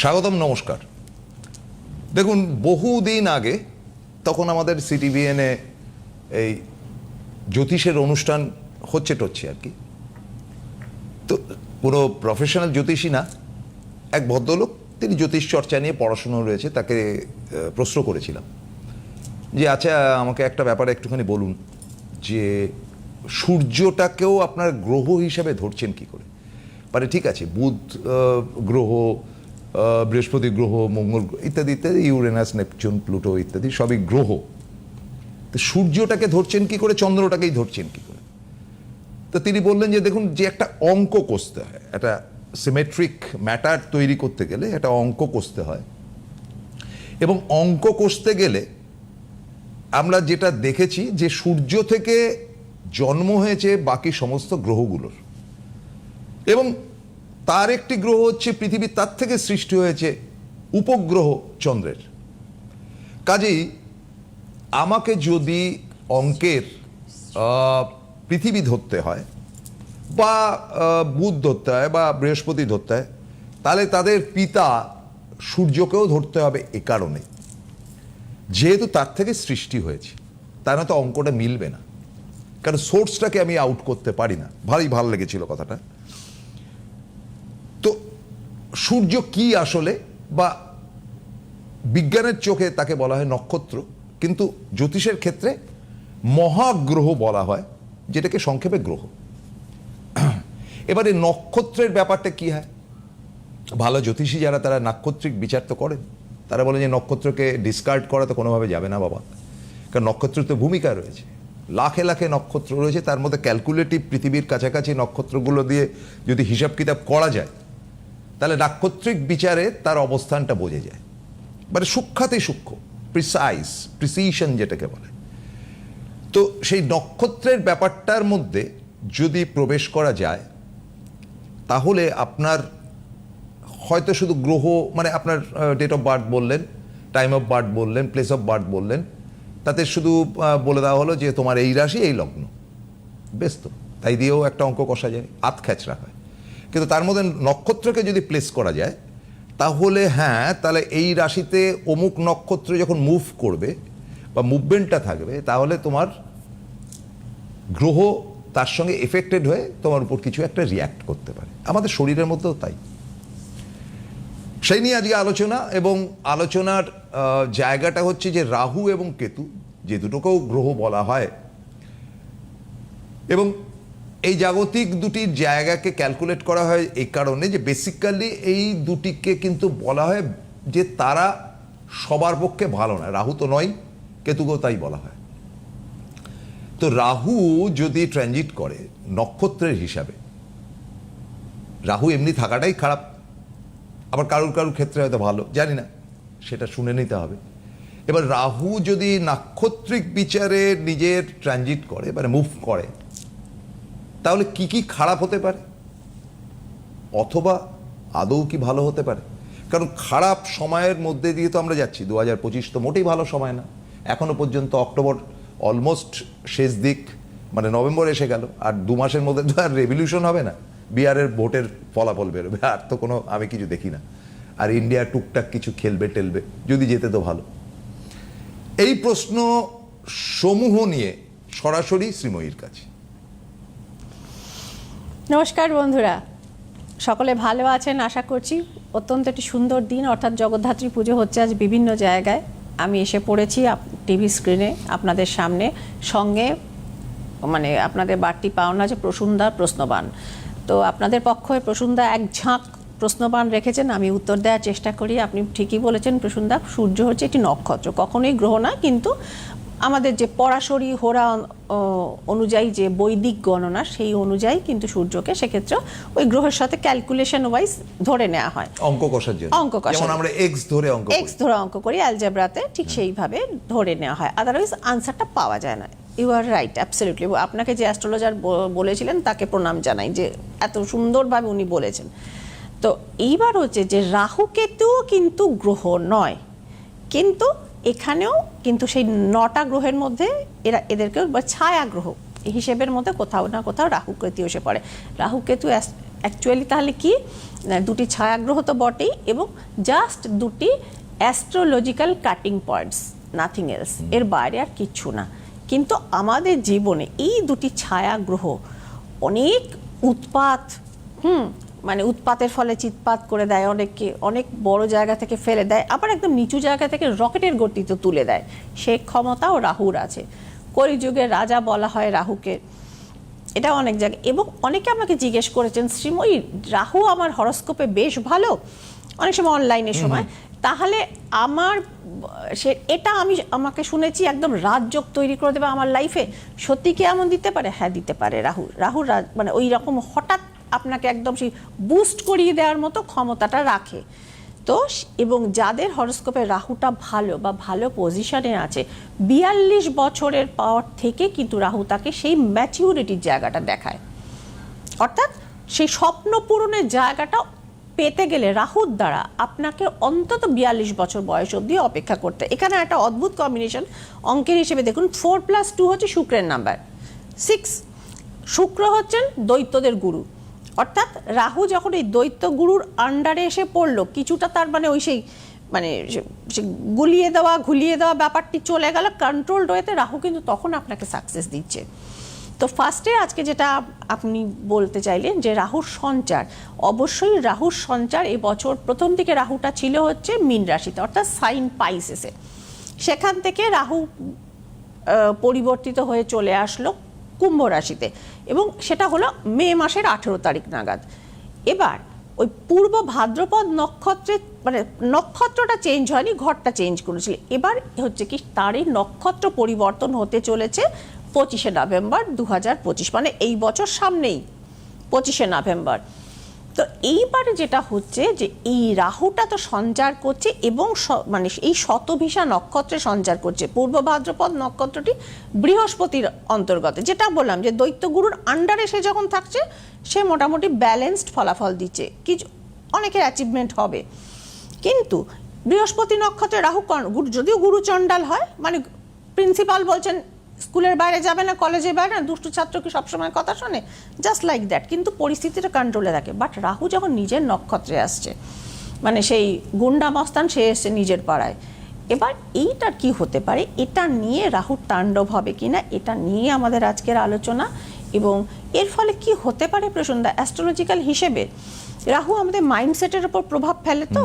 স্বাগতম, নমস্কার। দেখুন, বহুদিন আগে তখন আমাদের সিটিভিএনে এই জ্যোতিষের অনুষ্ঠান হচ্ছে টচ্ছে আর কি। তো কোনো প্রফেশনাল জ্যোতিষী না, এক ভদ্রলোক, তিনি জ্যোতিষ চর্চা নিয়ে পড়াশুনো রয়েছে, তাকে প্রশ্ন করেছিলাম যে আচ্ছা আমাকে একটা ব্যাপারে একটুখানি বলুন যে, সূর্যটাকেও আপনার গ্রহ হিসাবে ধরছেন কি করে? মানে ঠিক আছে, বুধ গ্রহ বৃহস্পতি গ্রহ, মঙ্গল ইত্যাদি ইত্যাদি, ইউরেনাস, নেপচুন, প্লুটো ইত্যাদি সবই গ্রহ। তো সূর্যটাকে ধরছেন কি করে, চন্দ্রটাকেই ধরছেন কি করে? তো তিনি বললেন যে, দেখুন, যে একটা অঙ্ক কষতে হয়, একটা সিমেট্রিক ম্যাটার তৈরি করতে গেলে একটা অঙ্ক কষতে হয়। এবং অঙ্ক কষতে গেলে আমরা যেটা দেখেছি যে, সূর্য থেকে জন্ম হয়েছে বাকি সমস্ত গ্রহগুলোর। এবং তার একটি গ্রহ হচ্ছে পৃথিবী, তার থেকে সৃষ্টি হয়েছে উপগ্রহ চন্দ্রের। কাজেই আমাকে যদি অঙ্কের পৃথিবী ধরতে হয় বা বুধ ধরতে হয় বা বৃহস্পতি ধরতে হয়, তাহলে তাদের পিতা সূর্যকেও ধরতে হবে এ কারণে। যেহেতু তার থেকে সৃষ্টি হয়েছে, তার না তো অঙ্কটা মিলবে না। কারণ সোর্সটাকে আমি আউট করতে পারি না। ভারী ভালো লেগেছিল কথাটা। সূর্য কি আসলে বা বিজ্ঞানের চোখে তাকে বলা হয় নক্ষত্র, কিন্তু জ্যোতিষের ক্ষেত্রে মহাগ্রহ বলা হয়, যেটাকে সংক্ষেপে গ্রহ। এবারে নক্ষত্রের ব্যাপারটা কি হয়? ভালো জ্যোতিষী যারা, তারা নাক্ষত্রিক বিচার তো করেন। তারা বলে যে নক্ষত্রকে ডিসকার্ড করা তো কোনোভাবে যাবে না বাবা। কারণ নক্ষত্রের তো ভূমিকা রয়েছে। লাখে লাখে নক্ষত্র রয়েছে, তার মধ্যে ক্যালকুলেটিভ পৃথিবীর কাছাকাছি নক্ষত্রগুলো দিয়ে যদি হিসাব কিতাব করা যায় তাহলে নাক্ষত্রিক বিচারে তার অবস্থানটা বোঝা যায়। মানে সূক্ষাতে সূক্ষ্ম প্রিসাইজ প্রিসিশন যেটাকে বলে। তো সেই নক্ষত্রের ব্যাপারটার মধ্যে যদি প্রবেশ করা যায়, তাহলে আপনার হয়তো শুধু গ্রহ মানে আপনার ডেট অফ বার্থ বললেন টাইম অফ বার্থ বললেন প্লেস অফ বার্থ বললেন, তাতে শুধু বলে দেওয়া হলো যে তোমার এই রাশি, এই লগ্ন। বেশ তো, তাই দিয়েও একটা অঙ্ক কষা যায় আত খ্যাচড়া হয় কিন্তু তার মধ্যে নক্ষত্রকে যদি প্লেস করা যায়, তাহলে হ্যাঁ তাহলে এই রাশিতে অমুক নক্ষত্র যখন মুভ করবে বা মুভমেন্টটা থাকবে, তাহলে তোমার গ্রহ তার সঙ্গে এফেক্টেড হয়ে তোমার উপর কিছু একটা রিয়্যাক্ট করতে পারে। আমাদের শরীরের মধ্যেও তাই। সেই নিয়ে আজকে আলোচনা এবং আলোচনার জায়গাটা হচ্ছে যে রাহু এবং কেতু, যে দুটোকেও গ্রহ বলা হয়। এবং এই জাগতিক দুটির জায়গাকে ক্যালকুলেট করা হয় এই কারণে যে বেসিক্যালি এই দুটিকে কিন্তু বলা হয় যে তারা সবার পক্ষে ভালো না রাহু তো নয় কেতুকেও তাই বলা হয়। তো রাহু যদি ট্রানজিট করে নক্ষত্রের হিসাবে, রাহু এমনি থাকাটাই খারাপ। আবার কারুর কারুর ক্ষেত্রে হয়তো ভালো, জানি না, সেটা শুনে নিতে হবে। এবার রাহু যদি নাক্ষত্রিক বিচারে নিজের ট্রানজিট করে মানে মুভ করে তাহলে কি কি খারাপ হতে পারে? অথবা আদৌ কি ভালো হতে পারে? কারণ খারাপ সময়ের মধ্যে দিয়ে তো আমরা যাচ্ছি। দু হাজার পঁচিশ তো মোটেই ভালো সময় না। এখনও পর্যন্ত অক্টোবর অলমোস্ট শেষ দিক মানে নভেম্বর এসে গেল। আর দু মাসের মধ্যে তো আর রেভলিউশন হবে না। বিহারের ভোটের ফলাফল বেরোবে। আর তো কোনো, আমি কিছু দেখি না। আর ইন্ডিয়া টুকটাক কিছু খেলবে টেলবে, যদি যেতে তো ভালো। এই প্রশ্ন সমূহ নিয়ে সরাসরি শ্রীময়ীর কাছে। নমস্কার বন্ধুরা। সকলে ভালো আছেন, আশা করছি অত্যন্ত একটি সুন্দর দিন। অর্থাৎ জগদ্ধাত্রী পুজো হচ্ছে আজ বিভিন্ন জায়গায়। আমি এসে পড়েছি টিভি স্ক্রিনে আপনাদের সামনে। সঙ্গে মানে আপনাদের বাড়তি পাওনা যে প্রসুন্দা প্রশ্নবান। তো আপনাদের পক্ষে প্রসুন্দা এক ঝাঁক প্রশ্নবান রেখেছেন। আমি উত্তর দেওয়ার চেষ্টা করি। আপনি ঠিকই বলেছেন প্রসুন্দা। সূর্য হচ্ছে একটি নক্ষত্র। কখনোই গ্রহ না, কিন্তু আমাদের যে পরাশরী হোরা অনুযায়ী যে বৈদিক গণনা সেই অনুযায়ী কিন্তু সূর্যকে সেক্ষেত্রে ওই গ্রহের সাথে ক্যালকুলেশন ওয়াইজ ধরে নেওয়া হয়। অঙ্ক কষার জন্য। অঙ্ক যেমন আমরা এক্স ধরে অঙ্ক। এক্স ধরে অঙ্ক করি অ্যালজেব্রাতে ঠিক সেইভাবে ধরে নেওয়া হয়। আদারওয়াইজ আনসারটা পাওয়া যায় না। ইউ আর রাইট অ্যাবসলিউটলি আপনাকে যে অ্যাস্ট্রোলজার বলেছিলেন তাকে প্রণাম জানাই যে এত সুন্দরভাবে উনি বলেছেন। তো এইবার হচ্ছে যে রাহু কেতুও কিন্তু গ্রহ নয়। কিন্তু এখানেও কিন্তু সেই নটা গ্রহের মধ্যে এরা এদেরকেও বা ছায়া গ্রহ হিসেবের মধ্যে কোথাও না কোথাও রাহু কেতু এসে পড়ে। রাহু কেতু অ্যাকচুয়ালি তাহলে কি? দুটি ছায়াগ্রহ তো বটেই এবং জাস্ট দুটি astrological cutting points nothing else এর বাইরে আর কিচ্ছু না। কিন্তু আমাদের জীবনে এই দুটি ছায়াগ্রহ অনেক উৎপাত হুম মানে উৎপাতের ফলে চিৎপাত করে দেয় অনেককে অনেক বড় জায়গা থেকে ফেলে দেয় আবার একদম নিচু জায়গা থেকে রকেটের গতিতে তুলে দেয়। সে ক্ষমতাও রাহুর আছে। কলিযুগের রাজা বলা হয় রাহুকে। এটা অনেক জায়গায় এবং অনেকে আমাকে জিজ্ঞেস করেছেন শ্রীময়ী রাহু আমার হরস্কোপে বেশ ভালো? অনেক সময় অনলাইনের সময়। তাহলে আমার সে এটা আমি আমাকে শুনেছি একদম রাজযোগ তৈরি করে দেবে আমার লাইফে। সত্যি কি এমন দিতে পারে? হ্যাঁ দিতে পারে রাহু। রাহুর মানে ওই রকম হঠাৎ আপনাকে একদম সেই বুস্ট করিয়ে দেওয়ার মতো ক্ষমতাটা রাখে। তো এবং যাদের হরস্কোপে রাহুটা ভালো বা ভালো পজিশনে আছে, বিয়াল্লিশ বছরের পর থেকে কিন্তু রাহু তাকে সেই ম্যাচিউরিটির জায়গাটা দেখায়। অর্থাৎ সেই স্বপ্ন পূরণের জায়গাটা পেতে গেলে রাহুর দ্বারা আপনাকে অন্তত বিয়াল্লিশ বছর বয়স অবধি অপেক্ষা করতে। এখানে একটা অদ্ভুত কম্বিনেশন অঙ্কের হিসেবে দেখুন ফোর প্লাস টু হচ্ছে শুক্রের নাম্বার সিক্স শুক্র হচ্ছেন দৈত্যদের গুরু। অর্থাৎ রাহু যখন এই দৈত্য গুরুর আন্ডারে এসে পড়ল, কিছুটা তার মানে ওই সেই মানে গুলিয়ে দেওয়া, ঘুলিয়ে দেওয়া ব্যাপারটি চলে গেল কন্ট্রোল রয়েতে রাহু কিন্তু তখন আপনাকে সাকসেস দিচ্ছে। তো ফার্স্টে আজকে যেটা আপনি বলতে চাইলেন যে রাহুর সঞ্চার, অবশ্যই রাহুর সঞ্চার এই বছর প্রথম দিকে রাহুটা ছিল হচ্ছে মীন রাশিতে, অর্থাৎ সাইন পাইসেসে সেখান থেকে রাহু পরিবর্তিত হয়ে চলে আসলো। কুম্ভ রাশিতে এবং সেটা হলো মে মাসের আঠেরো তারিখ নাগাদ। এবার ওই পূর্ব ভাদ্রপদ নক্ষত্রে মানে নক্ষত্রটা চেঞ্জ হয়নি, ঘরটা চেঞ্জ করেছিল। এবার হচ্ছে কি তারই নক্ষত্র পরিবর্তন হতে চলেছে পঁচিশে নভেম্বর দু হাজার পঁচিশ মানে এই বছর সামনেই পঁচিশে নভেম্বর। তো এইবারে যেটা হচ্ছে যে এই রাহুটা তো সঞ্চার করছে এবং মানে এই শতভিসা নক্ষত্রে সঞ্চার করছে। পূর্ব ভাদ্রপদ নক্ষত্রটি বৃহস্পতির অন্তর্গত। যেটা বললাম যে দৈত্যগুরুর আন্ডারে সে যখন থাকছে, সে মোটামুটি ব্যালেন্সড ফলাফল দিচ্ছে। কিছু, অনেকের অ্যাচিভমেন্ট হবে। কিন্তু বৃহস্পতি নক্ষত্রে রাহু যদিও গুরু চণ্ডাল হয় মানে প্রিন্সিপাল বলছেন স্কুলের বাইরে যাবে না কলেজের বাইরে না দুষ্টু ছাত্র কি সবসময় কথা শোনে? জাস্ট লাইক দ্যাট কিন্তু পরিস্থিতিটা কন্ট্রোলে থাকে। বাট রাহু যখন নিজের নক্ষত্রে আসছে মানে সেই গুন্ডা মস্তান সে এসছে নিজের পাড়ায়। এবার এইটার কি হতে পারে? এটা নিয়ে রাহুর তাণ্ডব হবে কিনা? এটা নিয়ে আমাদের আজকের আলোচনা। এবং এর ফলে কি হতে পারে প্রসন্দা অ্যাস্ট্রোলজিক্যাল হিসেবে রাহু আমাদের মাইন্ডসেটের উপর প্রভাব ফেলে তো?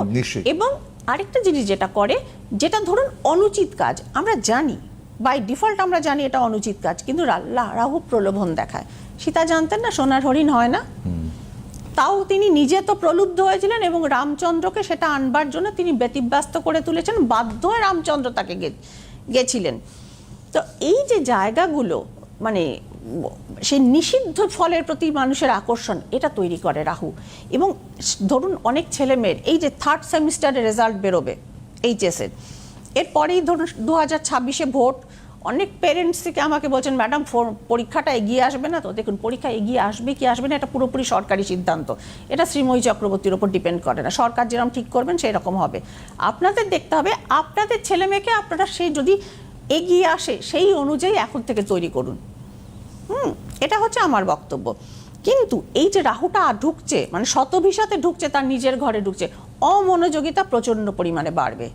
এবং আরেকটা জিনিস যেটা করে যেটা ধরুন অনুচিত কাজ আমরা জানি বাই ডিফল্ট আমরা জানি এটা অনুচিত কাজ, কিন্তু রাহু প্রলোভন দেখায়। সীতা জানতেন না, সোনার হরিণ হয় না। তাও তিনি নিজে তো প্রলুব্ধ হয়েছিলেন এবং রামচন্দ্রকে সেটা আনবার জন্য তিনি ব্যতিব্যস্ত করে তুলেছেন, বাধ্য হয়ে রামচন্দ্র তাকে গেছিলেন। তো এই যে জায়গাগুলো মানে সেই নিষিদ্ধ ফলের প্রতি মানুষের আকর্ষণ, এটা তৈরি করে রাহু। এবং ধরুন অনেক ছেলেমেয়ের, এই যে থার্ড সেমিস্টারের রেজাল্ট বেরোবে এইচএসের এরপরেই ধরুন দু হাজার ছাব্বিশে ভোট, অনেক পেরেন্টস থেকে আমাকে বলছেন ম্যাডাম পরীক্ষাটা এগিয়ে আসবে না তো? দেখুন, পরীক্ষা এগিয়ে আসবে কি আসবে না, এটা পুরোপুরি সরকারি সিদ্ধান্ত। এটা শ্রীময়ী চক্রবর্তীর ওপর ডিপেন্ড করে না। সরকার যেরকম ঠিক করবেন সেই রকম হবে। আপনাদের দেখতে হবে, আপনাদের ছেলে মেয়েকে আপনারা সেই যদি এগিয়ে আসে, সেই অনুযায়ী এখন থেকে তৈরি করুন। হুম, এটা হচ্ছে আমার বক্তব্য। কিন্তু এই যে রাহুটা ঢুকছে মানে শতভিসাতে ঢুকছে, তার নিজের ঘরে ঢুকছে, অমনোযোগিতা প্রচণ্ড পরিমাণে বাড়বে।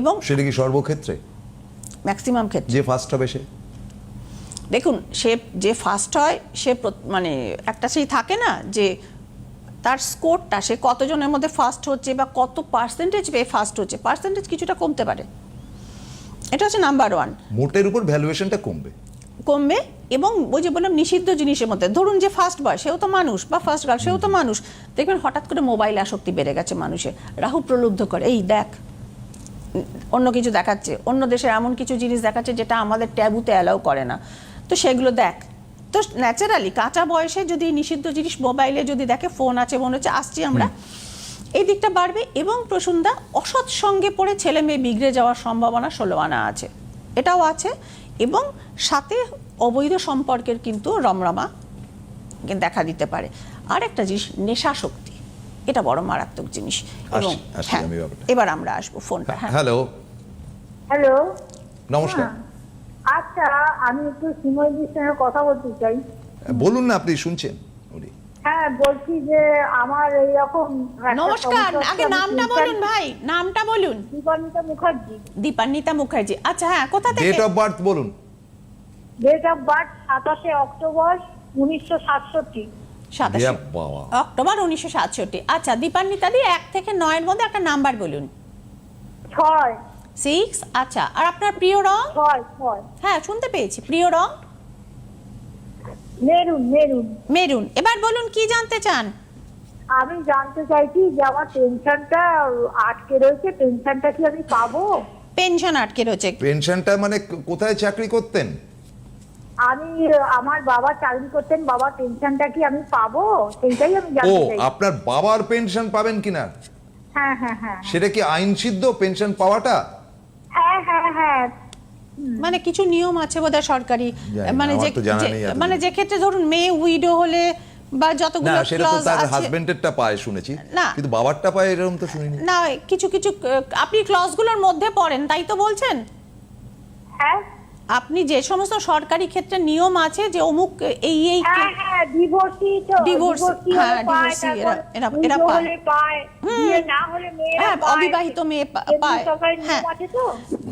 এবং সেটা কি সর্বক্ষেত্রে। ম্যাক্সিমাম ক্ষেত্রে। যে ফার্স্ট হবে সে। দেখুন সে যে ফার্স্ট হয় সে মানে একটা সেই থাকে না যে তার স্কোরটা সে কতজনের মধ্যে ফার্স্ট হচ্ছে বা কত পার্সেন্টেজ পেয়ে ফার্স্ট হচ্ছে পার্সেন্টেজ কিছুটা কমতে পারে। এটা হচ্ছে নাম্বার ওয়ান মোটের উপর ভ্যালুয়েশনটা কমবে। কমবে এবং ওই যে বললাম নিষিদ্ধ জিনিসের মধ্যে ধরুন যে ফার্স্ট বয় সেও তো মানুষ বা ফার্স্ট গার্ল সেও তো মানুষ। দেখবেন হঠাৎ করে মোবাইল আসক্তি বেড়ে গেছে মানুষের। রাহু প্রলুব্ধ করে এই দেখ অন্য কিছু দেখাচ্ছে অন্য দেশে এমন কিছু জিনিস দেখাচ্ছে যেটা আমাদের ট্যাবুতে অ্যালাউ করে না। তো সেগুলো দেখ। তো ন্যাচারালি কাঁচা বয়সে যদি নিষিদ্ধ জিনিস মোবাইলে যদি দেখে ফোন আছে মনে হচ্ছে আসছি আমরা। এই দিকটা বাড়বে এবং প্রসন্দা অসৎ সঙ্গে পড়ে ছেলে মেয়ে বিগড়ে যাওয়ার সম্ভাবনা ষোলো আনা আছে। এটাও আছে এবং সাথে অবৈধ সম্পর্কের কিন্তু রমরমা দেখা দিতে পারে। আর একটা জিনিস নেশা শক্তি। এটা বড় মারাত্মক জিনিস। এবং হ্যাঁ, এবার আমরা আসব ফোনটা হ্যাঁ হ্যালো। হ্যালো। নমস্কার। হ্যাঁ। আচ্ছা আমি একটু সিময়জির সঙ্গে কথা বলতে চাই। বলুন না আপনি শুনছেন উনি। হ্যাঁ বলছি যে আমার এইরকম একটা নমস্কার আগে নামটা বলুন ভাই নামটা বলুন। দীপান্বিতা মুখার্জি। দীপান্বিতা মুখার্জি আচ্ছা হ্যাঁ কোথা থেকে? ডেট অফ বার্থ বলুন। ডেট অফ বার্থ সাতাশে অক্টোবর উনিশশো সাতষট্টি। সাতাশে। অক্টোবর উনিশশো সাতষট্টি। আচ্ছা দীপান্বিতা দি এক থেকে নয়ের মধ্যে একটা নাম্বার বলুন। ছয়। সিক্স আচ্ছা আর আপনার প্রিয় রং? হ্যাঁ শুনতে পেয়েছি। প্রিয় রং? Maroon maroon. মেরুন। এবার বলুন কি জানতে চান? আমি জানতে চাইছি যে আমার পেনশনটা আটকে রয়েছে। পেনশনটা কি আমি পাবো? পেনশন আটকে রয়েছে। পেনশনটা মানে কোথায় চাকরি করতেন? আমি আমার বাবা চাকরি করতেন বাবার পেনশনটা কি আমি পাবো? সেইটাই আমি ও জানতে চাই আপনার বাবার পেনশন পাবেন কিনা হ্যাঁ হ্যাঁ হ্যাঁ সেটা কি আইন সিদ্ধ পেনশন পাওয়াটা? হ্যাঁ হ্যাঁ হ্যাঁ। মানে কিছু নিয়ম আছে বোধহয় সরকারি। না, মানে যে তো জানা যে- নেই এতদূর। মানে যে ক্ষেত্রে ধরুন মেয়ে উইডো হলে বা না যতগুলো সেটা তো clause তার আছে হাজবেন্ডেরটা পায় শুনেছি। না। কিন্তু বাবারটা পায় এরকম তো শুনিনি। না কিছু কিছু আহ, আপনি ক্লজগুলোর মধ্যে পড়েন তাই তো বলছেন? হ্যাঁ। আপনি যে সমস্ত সরকারি ক্ষেত্রে নিয়ম আছে যে অমুক এই এই হ্যাঁ হ্যাঁ ডিভোর্সি হ্যাঁ, তারপর এরা- এরা- পায়। হ্যাঁ, অবিবাহিত মেয়ে পায়। হ্যাঁ।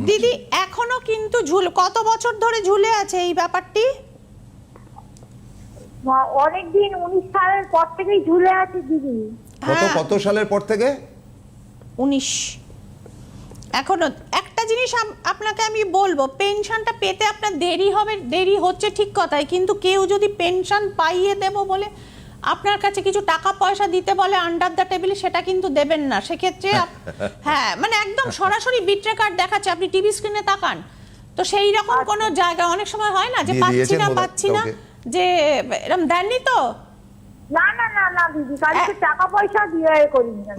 দিদি এখনও কিন্তু ঝুল কত বছর ধরে ঝুলে আছে এই ব্যাপারটি অনেকদিন উনিশ সালের পর থেকেই ঝুলে আছে দিদি কত হ্যাঁ। কত সালের পর থেকে উনিশ এখনও একটা জিনিস আপনাকে আমি বলব পেনশনটা পেতে আপনার দেরি হবে দেরি হচ্ছে ঠিক কথাই কিন্তু কেউ যদি পেনশন পাইয়ে দেব বলে আপনার কাছে কিছু টাকা পয়সা দিতে বলে আন্ডার দ্য টেবিলে সেটা কিন্তু দেবেন না। সেক্ষেত্রে হ্যাঁ মানে একদম সরাসরি বিট্রে কার্ড দেখাচ্ছে আপনি টিভি স্ক্রিনে তাকান। তো সেই রকম কোনো জায়গা অনেক সময় হয় না যে পাচ্ছি না পাচ্ছি না যে এরকম দেননি তো? না না না না দিদি কালকে টাকা পয়সা দিয়ে এ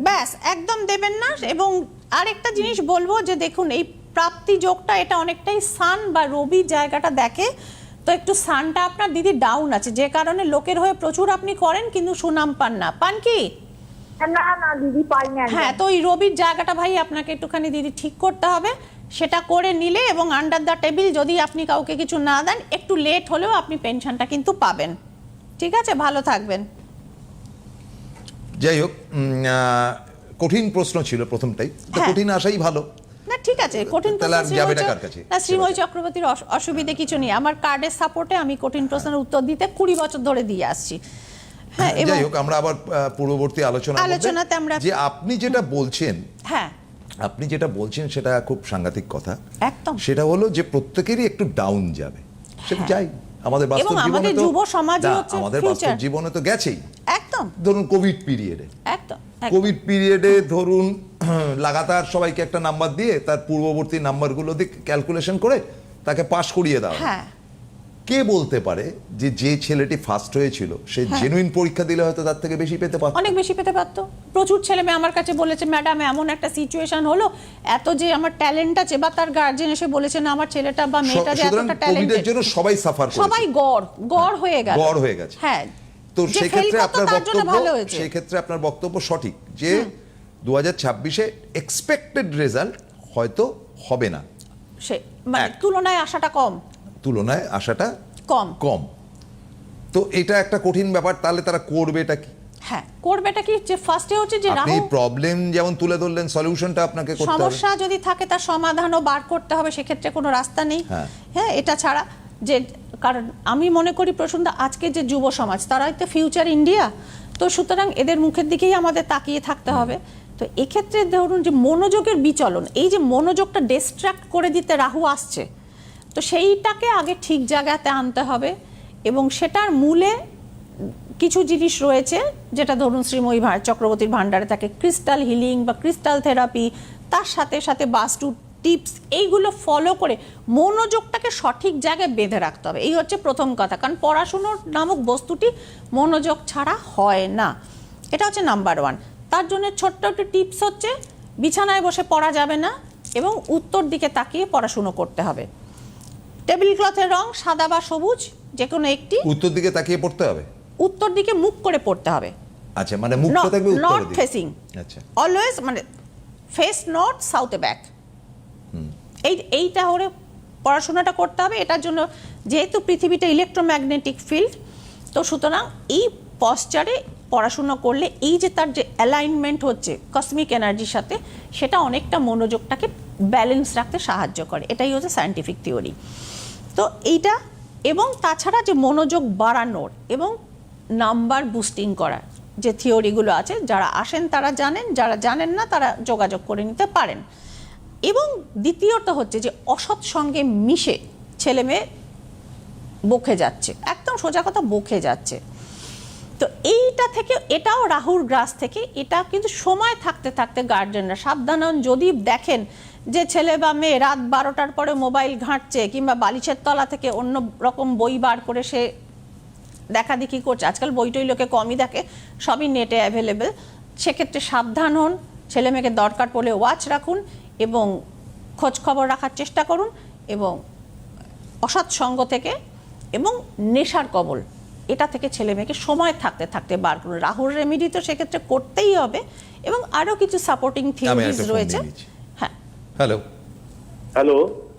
ব্যাস একদম দেবেন না। এবং আরেকটা জিনিস বলব যে দেখুন এই প্রাপ্তি যোগটা এটা অনেকটাই সান বা রবি জায়গাটা দেখে। তো একটু সানটা আপনার দিদি ডাউন আছে যে কারণে লোকের হয়ে প্রচুর আপনি করেন কিন্তু সুনাম পান না। পান কি? না না দিদি পাই না। হ্যাঁ তো ওই রবির জায়গাটা ভাই আপনাকে একটুখানি দিদি ঠিক করতে হবে। সেটা করে নিলে এবং আন্ডার দ্য টেবিল যদি আপনি কাউকে কিছু না দেন একটু লেট হলেও আপনি পেনশনটা কিন্তু পাবেন। ঠিক আছে? ভালো থাকবেন। যাই হোক কঠিন প্রশ্ন ছিল প্রথমটাই। হ্যাঁ। কঠিন আসাই ভালো। না ঠিক আছে কঠিন না শ্রীময় চক্রবর্তীর অসুবিধে কিছু নেই। আমার কার্ডের সাপোর্টে আমি কঠিন প্রশ্নের উত্তর দিতে কুড়ি বছর ধরে দিয়ে আসছি। হ্যাঁ যাই হোক আমরা আবার পূর্ববর্তী আলোচনা আলোচনাতে আমরা- যে আপনি যেটা বলছেন হ্যাঁ। আপনি যেটা বলছেন সেটা খুব সাংঘাতিক কথা। একদম। সেটা হলো যে প্রত্যেকেরই একটু ডাউন যাবে। সেটা যাই আমাদের বাস্তব এবং জীবনে আমাদের তো যুব হচ্ছে আমাদের বাস্তব জীবনে তো গেছেই। একদম। ধরুন কোভিড পিরিয়ডে একদম। কোভিড পিরিয়ডে ধরুন লাগাতার সবাইকে একটা নাম্বার দিয়ে তার পূর্ববর্তী নাম্বারগুলো দিয়ে ক্যালকুলেশন করে তাকে পাশ করিয়ে দাও হ্যাঁ। কে বলতে পারে যে যে ছেলেটি ফার্স্ট হয়েছিল সে হ্যাঁ। জেনুইন পরীক্ষা দিলে হয়তো তার থেকে বেশি পেতে পারত? অনেক বেশি পেতে পারতো। প্রচুর ছেলে মেয়ে আমার কাছে বলেছে ম্যাডাম এমন একটা সিচুয়েশন হলো এত যে আমার ট্যালেন্ট আছে বা তার গার্জেন এসে বলেছে না আমার ছেলেটা বা মেয়েটা যে এতটা কোভিডের ট্যালেন্টেড জন্য সবাই সাফার সবাই গড় গড় হয়ে গেল। গড় হয়ে গেছে। হ্যাঁ। তো সেই ক্ষেত্রে আপনার বক্তব্য সেই ক্ষেত্রে আপনার বক্তব্য সঠিক যে দু হাজার ছাব্বিশে এক্সপেক্টেড রেজাল্ট হয়তো হবে না। সে মানে তুলনায় আসাটা কম। তুলনায় আশাটা কম। কম। তো এটা একটা কঠিন ব্যাপার তাহলে তারা করবে এটা কি? হ্যাঁ করবেটা কি? যে ফার্স্টে হচ্ছে যে আপনি প্রবলেম যেমন তুলে ধরলেন সলিউশনটা আপনাকে করতে হবে। সমস্যা যদি থাকে তার সমাধানও বার করতে হবে সেক্ষেত্রে কোনো রাস্তা নেই। হ্যাঁ। হ্যাঁ এটা ছাড়া যে কারণ আমি মনে করি প্রসন্দা আজকে যে যুব সমাজ তারাই তো ফিউচার ইন্ডিয়া তো সুতরাং এদের মুখের দিকেই আমাদের তাকিয়ে থাকতে হবে। তো এক্ষেত্রে ধরুন যে মনোযোগের বিচলন, এই যে মনোযোগটা ডিস্ট্র্যাক্ট করে দিতে রাহু আসছে, তো সেইটাকে আগে ঠিক জায়গাতে আনতে হবে এবং সেটার মূলে কিছু জিনিস রয়েছে, যেটা ধরুন শ্রীময়ী চক্রবর্তীর ভাণ্ডারে থাকে ক্রিস্টাল হিলিং বা ক্রিস্টাল থেরাপি তার সাথে সাথে বাস্তু টিপস এইগুলো ফলো করে মনোযোগটাকে সঠিক জায়গায় বেঁধে রাখতে হবে। এই হচ্ছে প্রথম কথা, কারণ পড়াশুনোর নামক বস্তুটি মনোযোগ ছাড়া হয় না। এটা হচ্ছে নাম্বার ওয়ান তার জন্য ছোট্ট একটি টিপস হচ্ছে বিছানায় বসে পড়া যাবে না এবং উত্তর দিকে তাকিয়ে পড়াশুনো করতে হবে। টেবিল ক্লথের রং সাদা বা সবুজ যে কোনো একটি। উত্তর দিকে তাকিয়ে পড়তে হবে? উত্তর দিকে মুখ করে পড়তে হবে। আচ্ছা মানে মুখটা থাকবে উত্তরের নর্থ দিকে। ফেসিং আচ্ছা। অলওয়েজ মানে ফেস নর্থ সাউথে ব্যাক এই এইটা হলে পড়াশোনাটা করতে হবে। এটার জন্য যেহেতু পৃথিবীটা ইলেকট্রোম্যাগনেটিক ফিল্ড তো সুতরাং এই পশ্চারে পড়াশুনো করলে এই যে তার যে অ্যালাইনমেন্ট হচ্ছে কসমিক এনার্জির সাথে, সেটা অনেকটা মনোযোগটাকে ব্যালেন্স রাখতে সাহায্য করে। এটাই হচ্ছে সায়েন্টিফিক থিওরি তো এইটা এবং তাছাড়া যে মনোযোগ বাড়ানোর এবং নাম্বার বুস্টিং করার যে থিওরিগুলো আছে, যারা আসেন তারা জানেন, যারা জানেন না তারা যোগাযোগ করে নিতে পারেন। এবং দ্বিতীয়ত হচ্ছে যে অসৎ সঙ্গে মিশে ছেলে মেয়ে বকে যাচ্ছে, একদম সোজা কথা বকে যাচ্ছে। তো এইটা থেকে, এটাও রাহুর গ্রাস থেকে, এটা কিন্তু সময় থাকতে থাকতে গার্জেনরা সাবধান হন যদি দেখেন যে ছেলে বা মেয়ে রাত বারোটার পরে মোবাইল ঘাঁটছে কিংবা বালিশের তলা থেকে অন্য রকম বই বার করে সে দেখা দেখি করছে, আজকাল বইটই লোকে কমই দেখে, সবই নেটে অ্যাভেলেবেল সেক্ষেত্রে সাবধান হন, ছেলে মেয়েকে দরকার পড়লে ওয়াচ রাখুন এবং খোঁজ খবর রাখার চেষ্টা করুন এবং অসৎ সঙ্গ থেকে এবং নেশার কবল এটা থেকে ছেলে মেয়েকে সময় থাকতে থাকতে বার করুন। রাহুল রেমিডি তো সেক্ষেত্রে করতেই হবে এবং আরও কিছু সাপোর্টিং থিওরিজ রয়েছে। হ্যাঁ। হ্যালো হ্যালো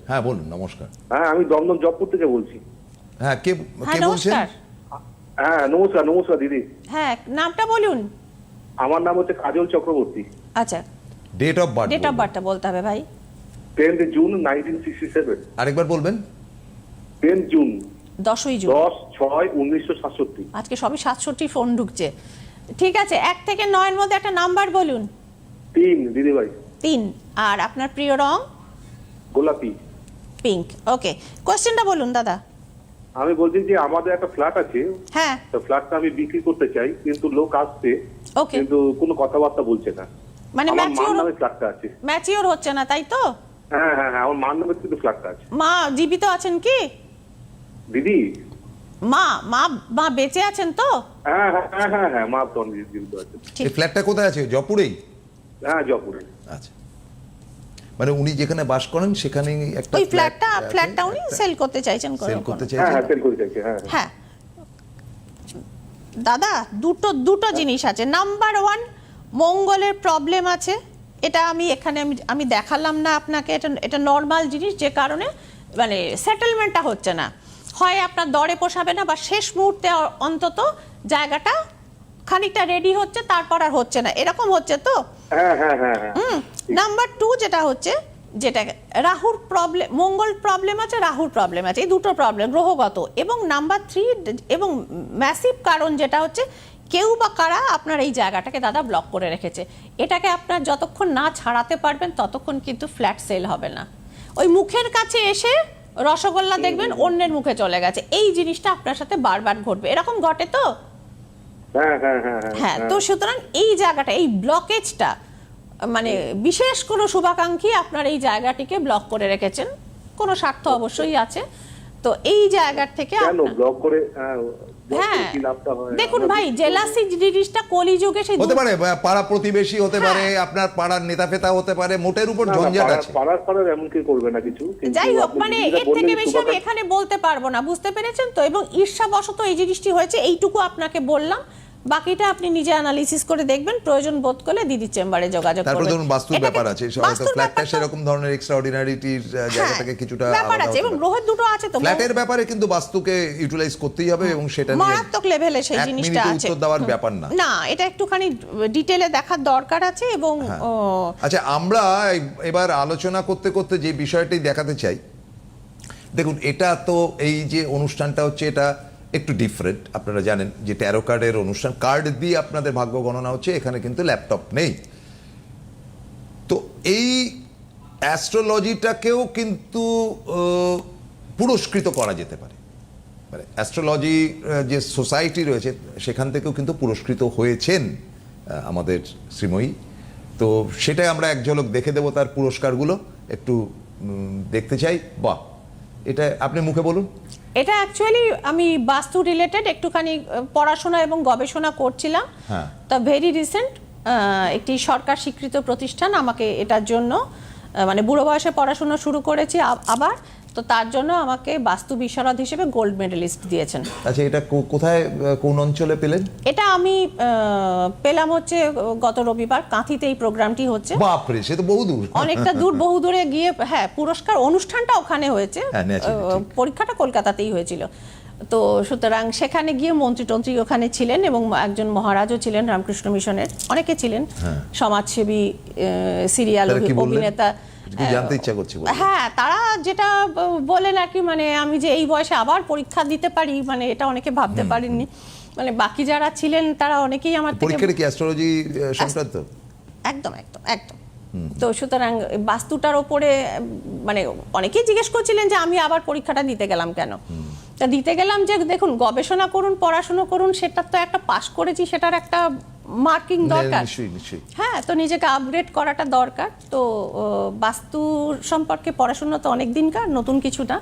হ্যাঁ বলুন নমস্কার। হ্যাঁ আমি দমদম জবপুর থেকে বলছি। হ্যাঁ কে হ্যাঁ কে বলছেন হ্যাঁ নমস্কার নমস্কার দিদি। হ্যাঁ নামটা বলুন। আমার নাম হচ্ছে কাজল চক্রবর্তী। আচ্ছা। Date of birth date of বার্থটা বলতে হবে ভাই। Tenth June nineteen sixty seven আরেকবার বলবেন? টেন্থ জুন দশই জুন। দশ ছয় উনিশশো সাতষট্টি। আজকে সবই সাতষট্টি ফোন ঢুকছে। ঠিক আছে এক থেকে নয়ের মধ্যে একটা নাম্বার বলুন। তিন দিদিভাই। তিন আর আপনার প্রিয় রং? গোলাপি। Pink okay. কোয়েশ্চেনটা বলুন দাদা। আমি বলছি যে আমাদের একটা ফ্ল্যাট আছে। হ্যাঁ। তো ফ্ল্যাটটা আমি বিক্রি করতে চাই কিন্তু লোক আসছে ওকে। কিন্তু কোনো কথাবার্তা বলছে না। মানে ম্যাচিওর ফ্ল্যাটটা আছে। ম্যাচিওর হচ্ছে না তাই তো? হ্যাঁ হ্যাঁ হ্যাঁ আমার মার নামে কিন্তু ফ্ল্যাটটা আছে। মা জীবিত আছেন কি? দিদি মা মা মা বেঁচে আছেন তো? হ্যাঁ হ্যাঁ হ্যাঁ হ্যাঁ হ্যাঁ মা তো অনেক জীবিত আছে। এই ফ্ল্যাটটা কোথায় আছে? জয়পুরেই? হ্যাঁ জপুরে আচ্ছা। মানে উনি যেখানে বাস করেন সেখানেই একটা ওই ফ্ল্যাটটা ফ্ল্যাটটা উনি সেল করতে চাইছেন সেল করতে হ্যাঁ চাইছেন। হ্যাঁ সেল করে চাইছে হ্যাঁ হ্যাঁ। হ্যাঁ। দাদা দুটো দুটো জিনিস আছে। নাম্বার ওয়ান মঙ্গলের প্রবলেম আছে। এটা আমি এখানে আমি আমি দেখালাম না আপনাকে। এটা এটা নর্মাল জিনিস যে কারণে মানে সেটেলমেন্টটা হচ্ছে না। হয় আপনার দরে পোষাবে না বা শেষ মুহূর্তে অন্তত জায়গাটা খানিকটা রেডি হচ্ছে তারপর আর হচ্ছে না। এরকম হচ্ছে তো? হ্যাঁ হ্যাঁ হ্যাঁ হ্যাঁ। নাম্বার টু যেটা হচ্ছে যেটা রাহুর প্রবলেম মঙ্গল প্রবলেম আছে রাহুর প্রবলেম আছে এই দুটো প্রবলেম গ্রহগত। এবং নাম্বার থ্রি এবং ম্যাসিভ কারণ যেটা হচ্ছে কেউ বা কারা আপনার এই জায়গাটাকে দাদা ব্লক করে রেখেছে। এটাকে আপনার যতক্ষণ না ছাড়াতে পারবেন ততক্ষণ কিন্তু ফ্ল্যাট সেল হবে না। ওই মুখের কাছে এসে রসগোল্লা দেখবেন অন্যের মুখে চলে গেছে। এই জিনিসটা আপনার সাথে বারবার ঘটবে। এরকম ঘটে তো? হ্যাঁ হ্যাঁ হ্যাঁ হ্যাঁ তো সুতরাং এই জায়গাটা এই ব্লকেজটা মানে বিশেষ কোনো শুভাকাঙ্ক্ষী আপনার এই জায়গাটিকে ব্লক করে রেখেছেন। কোনো স্বার্থ অবশ্যই আছে। তো এই জায়গার থেকে ব্লক করে? হ্যাঁ। দেখুন ভাই জেলাসি জিনিসটা কলিযুগে সেই হতে পারে পাড়া প্রতিবেশী হতে হ্যাঁ। পারে আপনার পাড়ার নেতা ফেতা হতে পারে মোটের উপর ঝঞ্ঝাট আছে। পাড়ার পাড়ার এমন কি করবে না কিছু যাই হোক মানে এর থেকে বেশি আমি এখানে বলতে পারব না বুঝতে পেরেছেন তো? এবং ঈর্ষাবশত এই জিনিসটি হয়েছে এইটুকু আপনাকে বললাম। বাকিটা আপনি নিজে অ্যানালিসিস করে দেখবেন প্রয়োজন বোধ করলে দিদির চেম্বারে যোগাযোগ তারপরে করবেন ধরুন বাস্তুর ব্যাপার আছে হয়তো ফ্ল্যাটটা সেরকম ধরনের এক্সট্রাঅর্ডিনারিটির জায়গা হ্যাঁ, থেকে কিছুটা ব্যাপার আছে এবং। গ্রহের দুটো আছে তো ফ্ল্যাটের ব্যাপারে কিন্তু বাস্তুকে ইউটিলাইজ করতেই হবে এবং সেটা নিয়ে মারাত্মক লেভেলে সেই জিনিসটা আছে উত্তর দেওয়ার ব্যাপার না না এটা একটুখানি ডিটেলে দেখার দরকার আছে এবং হ্যাঁ। আচ্ছা আমরা এবার আলোচনা করতে করতে যে বিষয়টি দেখাতে চাই দেখুন এটা তো এই যে অনুষ্ঠানটা হচ্ছে এটা একটু ডিফারেন্ট আপনারা জানেন যে ট্যারো কার্ডের অনুষ্ঠান কার্ড দিয়ে আপনাদের ভাগ্য গণনা হচ্ছে, এখানে কিন্তু ল্যাপটপ নেই। তো এই অ্যাস্ট্রোলজিটাকেও কিন্তু পুরস্কৃত করা যেতে পারে। মানে অ্যাস্ট্রোলজি যে সোসাইটি রয়েছে, সেখান থেকেও কিন্তু পুরস্কৃত হয়েছেন আমাদের শ্রীময়ী। তো সেটাই আমরা এক ঝলক দেখে দেবো তার পুরস্কারগুলো। একটু দেখতে চাই। বাহ! এটা আপনি মুখে বলুন। এটা অ্যাকচুয়ালি আমি বাস্তু রিলেটেড একটুখানি পড়াশোনা এবং গবেষণা করছিলাম হ্যাঁ। তা ভেরি রিসেন্ট একটি সরকার স্বীকৃত প্রতিষ্ঠান আমাকে এটার জন্য মানে বুড়ো বয়সে পড়াশোনা শুরু করেছি আবার তো তার জন্য আমাকে বাস্তু বিশারদ হিসেবে গোল্ড মেডেলিস্ট দিয়েছেন। আচ্ছা এটা কোথায় কোন অঞ্চলে পেলেন? এটা আমি পেলাম হচ্ছে গত রবিবার কাঁথিতে এই প্রোগ্রামটি হচ্ছে। বাপরে সে তো বহুদূর। অনেকটা দূর বহু দূরে গিয়ে হ্যাঁ পুরস্কার অনুষ্ঠানটা ওখানে হয়েছে। হ্যাঁ, পরীক্ষাটা কলকাতাতেই হয়েছিল। তো সুতরাং সেখানে গিয়ে মন্ত্রী টন্ত্রী ওখানে ছিলেন এবং একজন মহারাজও ছিলেন রামকৃষ্ণ মিশনের। অনেকে ছিলেন। সমাজসেবী সিরিয়াল হ্যাঁ। কি বললেন? অভিনেতা। জানতে ইচ্ছা করছে। হ্যাঁ তারা যেটা বলেন আর কি মানে আমি যে এই বয়সে আবার পরীক্ষা দিতে পারি মানে এটা অনেকে ভাবতে পারেননি। মানে বাকি যারা ছিলেন তারা অনেকেই আমার পরীক্ষাটা কি অ্যাস্ট্রোলজি সংক্রান্ত? একদম একদম একদম। তো সুতরাং বাস্তুটার ওপরে মানে অনেকেই জিজ্ঞেস করছিলেন যে আমি আবার পরীক্ষাটা দিতে গেলাম কেন? তা দিতে গেলাম যে দেখুন গবেষণা করুন পড়াশোনা করুন সেটা তো একটা পাশ করেছি সেটার একটা মার্কিং দরকার। হ্যাঁ তো নিজেকে আপগ্রেড করাটা দরকার। তো বাস্তু সম্পর্কে পড়াশোনা তো অনেক দিনকার নতুন কিছু না।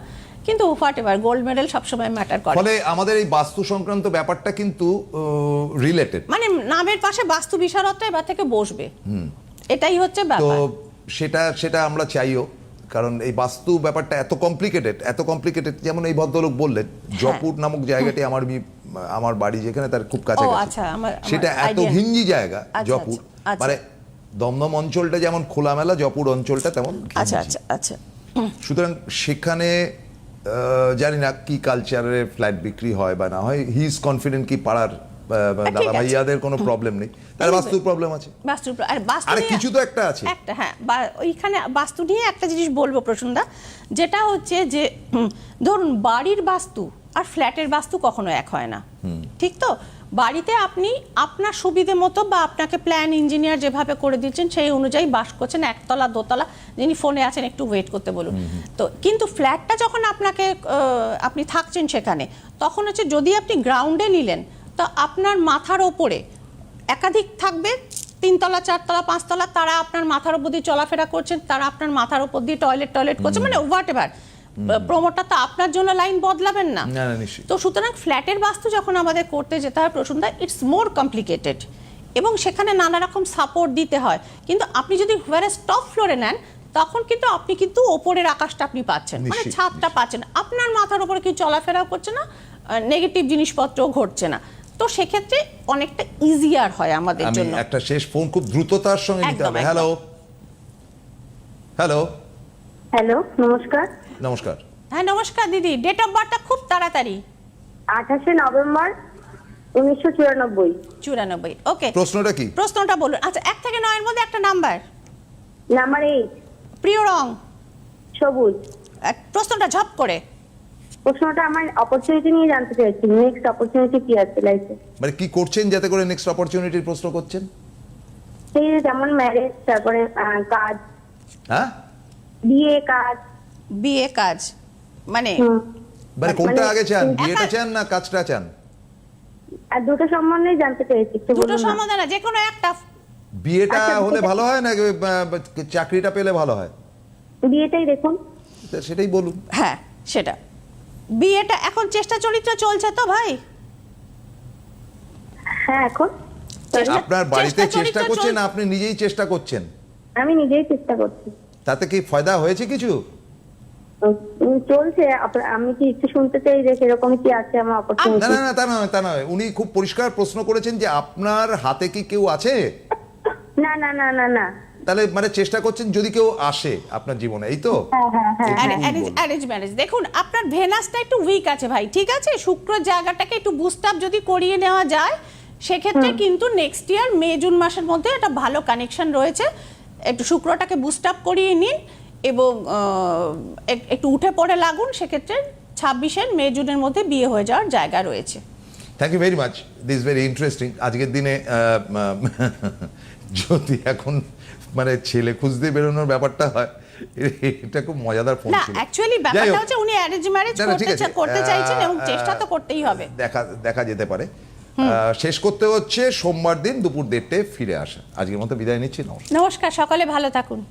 কিন্তু হোয়াট এভার গোল্ড মেডেল সবসময় ম্যাটার করে। ফলে আমাদের এই বাস্তু সংক্রান্ত ব্যাপারটা কিন্তু রিলেটেড মানে নামের পাশে বাস্তু বিশারদটা এবার থেকে বসবে। এটাই হচ্ছে তো ব্যাপার। সেটা সেটা আমরা চাইও। কারণ এই বাস্তু ব্যাপারটা এত কমপ্লিকেটেড এত কমপ্লিকেটেড যেমন এই ভদ্রলোক বললেন জপুর নামক জায়গাটি আমার আমার বাড়ি যেখানে তার খুব কাছে আচ্ছা, সেটা এত। ঘিঞ্জি জায়গা আচ্ছা, জপুর। আচ্ছা। মানে দমদম অঞ্চলটা যেমন খোলামেলা জপুর অঞ্চলটা তেমন আচ্ছা আচ্ছা আচ্ছা। সুতরাং সেখানে জানি না কি কালচারের ফ্ল্যাট বিক্রি হয় বা না হয় হি ইজ কনফিডেন্ট কি পাড়ার দাদা ভাইয়াদের কোনো প্রবলেম নেই। তার বাস্তুর প্রবলেম আছে। বাস্তুর আর বাস্তু আরে কিছু তো একটা আছে। একটা হ্যাঁ। বা ওইখানে বাস্তু নিয়ে একটা জিনিস বলব প্রসন্দা যেটা হচ্ছে যে ধরুন বাড়ির বাস্তু আর ফ্ল্যাটের বাস্তু কখনো এক হয় না। ঠিক তো? বাড়িতে আপনি আপনার সুবিধে মতো বা আপনাকে প্ল্যান ইঞ্জিনিয়ার যেভাবে করে দিচ্ছেন সেই অনুযায়ী বাস করছেন একতলা দোতলা যিনি ফোনে আছেন একটু ওয়েট করতে বলুন। তো কিন্তু ফ্ল্যাটটা যখন আপনাকে আপনি থাকছেন সেখানে তখন হচ্ছে যদি আপনি গ্রাউন্ডে নিলেন তো আপনার মাথার ওপরে একাধিক থাকবে তিনতলা চারতলা পাঁচতলা তারা আপনার মাথার উপর দিয়ে চলাফেরা করছেন তারা আপনার মাথার উপর দিয়ে টয়লেট টয়লেট করছে মানে হোয়াট এভার প্রমোটার তো আপনার জন্য লাইন বদলাবেন না। তো সুতরাং ফ্ল্যাটের বাস্তু যখন আমাদের করতে যেতে হয় প্রসন্দা ইটস মোর কমপ্লিকেটেড এবং সেখানে নানা রকম সাপোর্ট দিতে হয়। কিন্তু আপনি যদি হোয়ারে টপ ফ্লোরে নেন তখন কিন্তু আপনি কিন্তু ওপরের আকাশটা আপনি পাচ্ছেন মানে ছাদটা পাচ্ছেন। আপনার মাথার উপরে কেউ চলাফেরা করছে না নেগেটিভ জিনিসপত্রও ঘটছে না। তো সেক্ষেত্রে অনেকটা ইজিয়ার হয় আমাদের জন্য। একটা শেষ ফোন খুব দ্রুততার সঙ্গে নিতে হবে। হ্যালো হ্যালো হ্যালো নমস্কার। নমস্কার। হ্যাঁ নমস্কার দিদি। ডেট অফ বার্থটা খুব তাড়াতাড়ি। আঠাশে নভেম্বর উনিশশো চুরানব্বই। চুরানব্বই ওকে প্রশ্নটা কি? প্রশ্নটা বলুন। আচ্ছা এক থেকে নয়ের মধ্যে একটা নাম্বার নাম্বার এইট প্রিয় রং। সবুজ। এক- প্রশ্নটা ঝপ করে। প্রশ্নটা আমার অপরচুনিটি নিয়ে জানতে চাইছি নেক্সট অপরচুনিটি কি আছে লাইফে মানে কি করছেন যাতে করে নেক্সট অপরচুনিটির প্রশ্ন করছেন? সেই যেমন ম্যারেজ তারপরে কাজ। হ্যাঁ? বিয়ে কাজ। বিয়ে কাজ। মানে মানে কোনটা মানে আগে চান বিয়েটা চান না কাজটা চান? আর দুটো সম্বন্ধেই জানতে চাইছি একটু দুটো বলুন না। যে কোনো একটা। বিয়েটা আচ্ছা, হলে ভালো হয় না চাকরিটা পেলে ভালো হয়? বিয়েটাই দেখুন। সেটাই বলুন। হ্যাঁ সেটা। বিয়েটা এখন চেষ্টা চরিত্র চলছে তো ভাই? হ্যাঁ এখন আপনার বাড়িতে চেষ্টা করছেন আপনি নিজেই চেষ্টা করছেন? আমি নিজেই চেষ্টা করছি। তাতে কি ফায়দা হয়েছে কিছু? চলছে। আমি কি একটু শুনতে চাই যে সেরকম কি আছে আমার না অপরচুনিটি না না তা নয় তা নয়। উনি খুব পরিষ্কার প্রশ্ন করেছেন যে আপনার হাতে কি কেউ আছে? না না না না না। তাহলে মানে চেষ্টা করছেন যদি কেউ আসে আপনার জীবনে এই তো? হ্যাঁ হ্যাঁ হ্যাঁ। হ্যাঁ। অ্যারেঞ্জ ম্যারেজ দেখুন আপনার ভেনাসটা একটু উইক আছে ভাই ঠিক আছে? শুক্র জায়গাটাকে একটু বুস্ট আপ যদি করিয়ে নেওয়া যায় সেক্ষেত্রে কিন্তু নেক্সট ইয়ার মে জুন মাসের মধ্যে একটা ভালো কানেকশন রয়েছে। একটু শুক্রটাকে বুস্ট আপ করিয়ে নিন এবং আহ, একটু উঠে পড়ে লাগুন সেক্ষেত্রে ছাব্বিশের মে জুনের মধ্যে বিয়ে হয়ে যাওয়ার জায়গা রয়েছে। Thank you very much this very interesting আজকের দিনে যদি এখন মানে ছেলে খুঁজতে বেরোনোর ব্যাপারটা হয় এটা খুব মজাদার ফোন ছিল। অ্যাকচুয়ালি ব্যাপারটা হচ্ছে উনি অ্যারেঞ্জ ম্যারেজ করতে করতে চাইছেন এবং চেষ্টা তো করতেই হবে। দেখা দেখা যেতে পারে। আহ, শেষ করতে হচ্ছে সোমবার দিন দুপুর দেড়টে ফিরে আসা। আজকের মতো বিদায় নিচ্ছি নমস্কার। নমস্কার সকালে ভালো থাকুন।